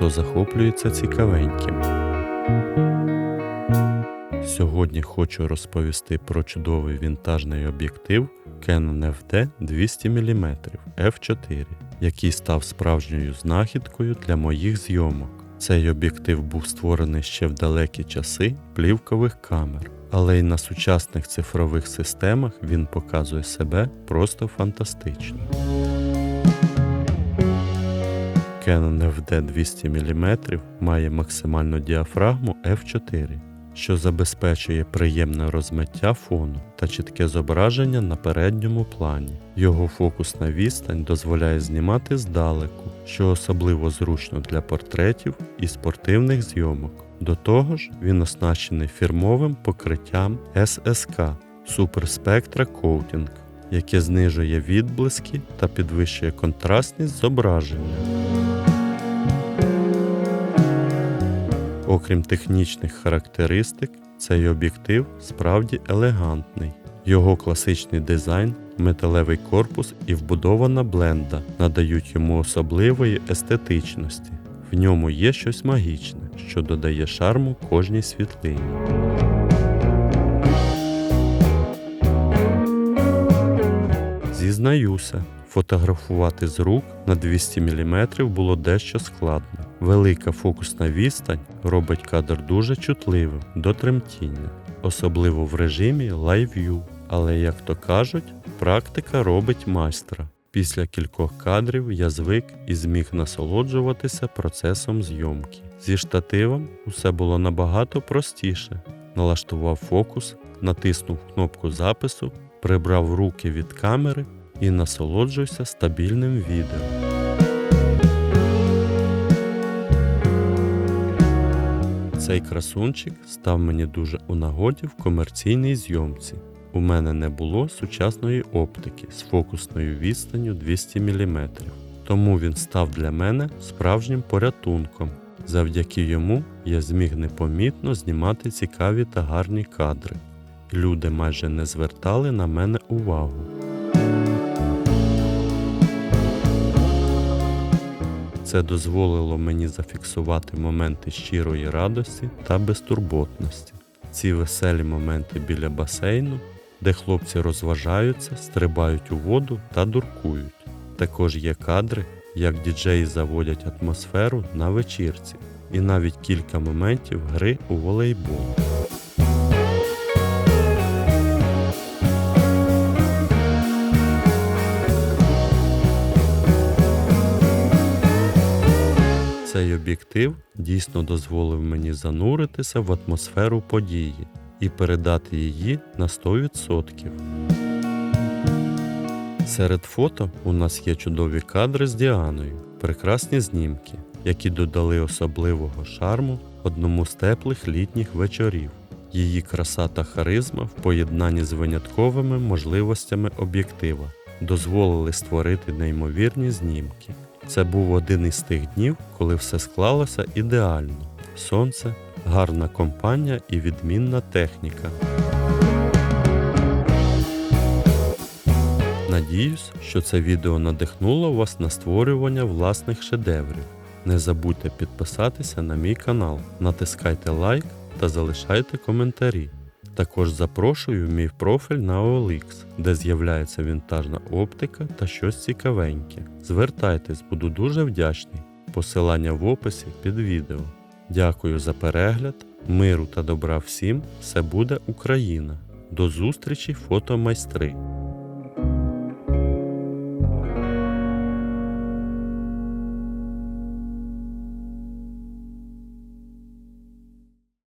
Хто захоплюється цікавеньким. Сьогодні хочу розповісти про чудовий вінтажний об'єктив Canon FD 200 мм f4, який став справжньою знахідкою для моїх зйомок. Цей об'єктив був створений ще в далекі часи плівкових камер, але й на сучасних цифрових системах він показує себе просто фантастично. Canon FD 200 мм має максимальну діафрагму f4, що забезпечує приємне розмиття фону та чітке зображення на передньому плані. Його фокусна відстань дозволяє знімати здалеку, що особливо зручно для портретів і спортивних зйомок. До того ж, він оснащений фірмовим покриттям SSK Super Spectra Coating, яке знижує відблиски та підвищує контрастність зображення. Окрім технічних характеристик, цей об'єктив справді елегантний. Його класичний дизайн, металевий корпус і вбудована бленда надають йому особливої естетичності. В ньому є щось магічне, що додає шарму кожній світлині. Зізнаюся, фотографувати з рук на 200 мм було дещо складно. Велика фокусна відстань робить кадр дуже чутливим до тремтіння, особливо в режимі Live View. Але, як то кажуть, практика робить майстра. Після кількох кадрів я звик і зміг насолоджуватися процесом зйомки. Зі штативом усе було набагато простіше. Налаштував фокус, натиснув кнопку запису, прибрав руки від камери і насолоджуйся стабільним відео. Цей красунчик став мені дуже у нагоді в комерційній зйомці. У мене не було сучасної оптики з фокусною відстанню 200 мм, тому він став для мене справжнім порятунком. Завдяки йому я зміг непомітно знімати цікаві та гарні кадри. Люди майже не звертали на мене увагу. Це дозволило мені зафіксувати моменти щирої радості та безтурботності. Ці веселі моменти біля басейну, де хлопці розважаються, стрибають у воду та дуркують. Також є кадри, як діджеї заводять атмосферу на вечірці, і навіть кілька моментів гри у волейбол. Цей об'єктив дійсно дозволив мені зануритися в атмосферу події і передати її на 100%. Серед фото у нас є чудові кадри з Діаною, прекрасні знімки, які додали особливого шарму одному з теплих літніх вечорів. Її краса та харизма в поєднанні з винятковими можливостями об'єктива дозволили створити неймовірні знімки. Це був один із тих днів, коли все склалося ідеально: сонце, гарна компанія і відмінна техніка. Надіюсь, що це відео надихнуло вас на створювання власних шедеврів. Не забудьте підписатися на мій канал, натискайте лайк та залишайте коментарі. Також запрошую в мій профіль на OLX, де з'являється вінтажна оптика та щось цікавеньке. Звертайтесь, буду дуже вдячний. Посилання в описі під відео. Дякую за перегляд, миру та добра всім. Все буде Україна. До зустрічі, фотомайстри!